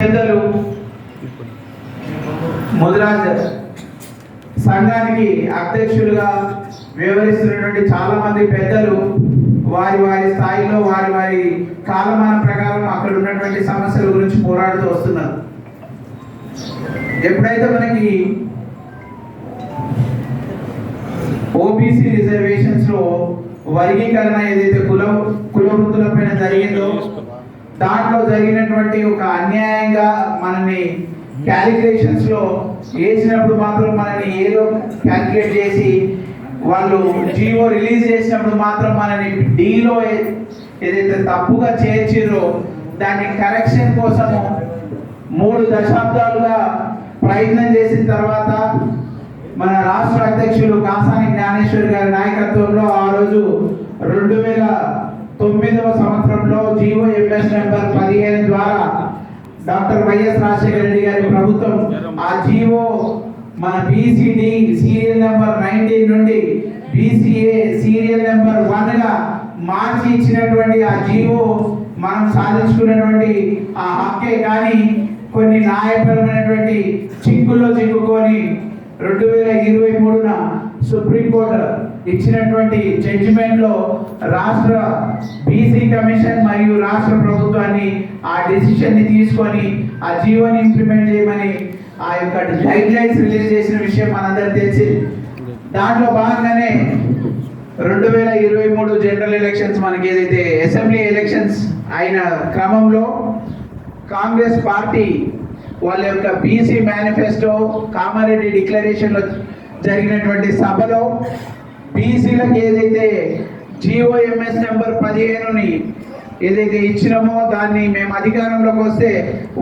పెద్దలు ముదిరాజ్ సంఘానికి అధ్యక్షులుగా వ్యవహరిస్తున్నటువంటి చాలా మంది పెద్దలు వారి వారి స్థాయిలో వారి వారి కాలమాన ప్రకారం అక్కడ ఉన్నటువంటి సమస్యల గురించి పోరాడుతూ వస్తున్నారు. ఎప్పుడైతే మనకి ఓబీసీ రిజర్వేషన్స్లో వర్గీకరణ ఏదైతే కుల కుల వృత్తుల పైన జరిగిందో దాంట్లో జరిగినటువంటి ఒక అన్యాయంగా మనని క్యాలిక్యులేషన్స్లో వేసినప్పుడు మాత్రం మనని ఏదో క్యాలిక్యులేట్ చేసి వాళ్ళు జియో రిలీజ్ చేసినప్పుడు మాత్రం మనని డీలో ఏదైతే తప్పుగా చేర్చిరో దాన్ని కరెక్షన్ కోసము మూడు దశాబ్దాలుగా ప్రయత్నం చేసిన తర్వాత మన రాష్ట్ర అధ్యక్షులు కాసాని జ్ఞానేశ్వర్ గారి నాయకత్వంలో ఆ రోజు రెండు వేల తొమ్మిదవ సంవత్సరంలో జీవో ఎంఎస్ నెంబర్ పదిహేను ద్వారా డాక్టర్ వైఎస్ రాజశేఖర రెడ్డి గారి ప్రభుత్వం ఆ జీవో మన బీసీడి సీరియల్ నెంబర్ నైన్టీన్ నుండి బీసీఏ సీరియల్ నెంబర్ వన్గా మార్చి ఇచ్చినటువంటి ఆ జీవో మనం సాధించుకున్నటువంటి ఆ హక్కే కానీ కొన్ని న్యాయపరమైనటువంటి చిక్కుల్లో చిక్కుకొని రెండు వేల ఇరవై మూడున సుప్రీంకోర్టు ఇచ్చినటువంటి జడ్జిమెంట్లో రాష్ట్ర బీసీ కమిషన్ మరియు రాష్ట్ర ప్రభుత్వాన్ని ఆ డెసిషన్ని తీసుకొని ఆ జీవోని ఇంప్లిమెంట్ చేయమని ఆ యొక్క గైడ్ లైన్స్ రిలీజ్ చేసిన విషయం మనందరికి తెలిసి దాంట్లో భాగంగానే రెండు వేల ఇరవై మూడు జనరల్ ఎలక్షన్స్ మనకి ఏదైతే అసెంబ్లీ ఎలక్షన్స్ అయిన క్రమంలో కాంగ్రెస్ పార్టీ వాళ్ళ యొక్క బీసీ మేనిఫెస్టో కామారెడ్డి డిక్లరేషన్లో జరిగినటువంటి సభలో బీసీలకు ఏదైతే జిఓఎంఎస్ నెంబర్ పదిహేనుని ఏదైతే ఇచ్చినామో దాన్ని మేము అధికారంలోకి వస్తే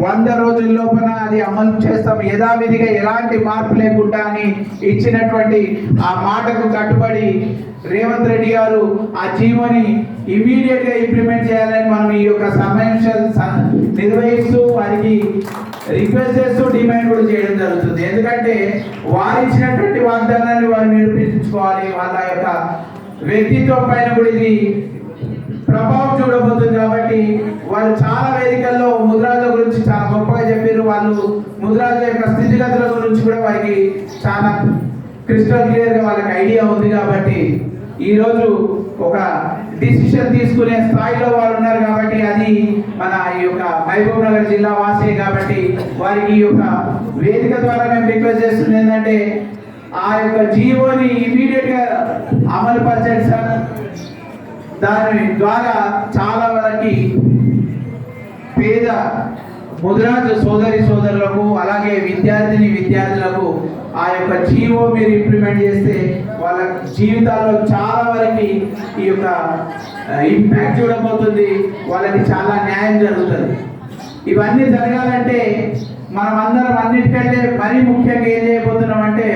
వంద రోజుల లోపల అది అమలు చేస్తాం. యథావిధిగా ఎలాంటి మార్పు లేకుండా అని ఇచ్చినటువంటి ఆ మాటకు కట్టుబడి రేవంత్ రెడ్డి గారు ఆ జీవోని ఇమీడియట్గా ఇంప్లిమెంట్ చేయాలని మనం ఈ యొక్క సమావేశం నిర్వహిస్తూ వారికి రిక్వెస్ట్ చేస్తూ డిమాండ్ కూడా చేయడం జరుగుతుంది. ఎందుకంటే వారు ఇచ్చినటువంటి వాగ్దానాన్ని వారు నిరూపించుకోవాలి. వాళ్ళ యొక్క వ్యక్తిత్వం పైన కూడా ఇది ప్రభావం చూడబోతుంది కాబట్టి వాళ్ళు చాలా వేదికల్లో ముద్రాల గురించి చాలా గొప్పగా చెప్పారు. వాళ్ళు ముద్రాల యొక్క స్థితిగతుల గురించి కూడా వారికి చాలా క్రిస్టల్ క్లియర్గా వాళ్ళకి ఐడియా ఉంది కాబట్టి ఈ రోజు ఒక డిసిషన్ తీసుకునే స్థాయిలో వాళ్ళు ఉన్నారు కాబట్టి అది మన ఈ యొక్క మహబూబ్ నగర్ జిల్లా వాసే కాబట్టి వారికి ఈ యొక్క వేదిక ద్వారా మేము రిక్వెస్ట్ చేస్తుంది ఏంటంటే ఆ యొక్క జీవోని ఇమీడియట్గా అమలు పరచండి సార్. దాని ద్వారా చాలా వరకు పేద ముదిరాజు సోదరి సోదరులకు అలాగే విద్యార్థిని విద్యార్థులకు ఆ యొక్క జీవో మీరు ఇంప్లిమెంట్ చేస్తే వాళ్ళ జీవితాల్లో చాలా వరకు ఈ యొక్క ఇంపాక్ట్ చూడబోతుంది. వాళ్ళకి చాలా న్యాయం జరుగుతుంది. ఇవన్నీ జరగాలంటే మనం అందరం అన్నిటికంటే మరీ ముఖ్యంగా ఏం చేయబోతున్నాం అంటే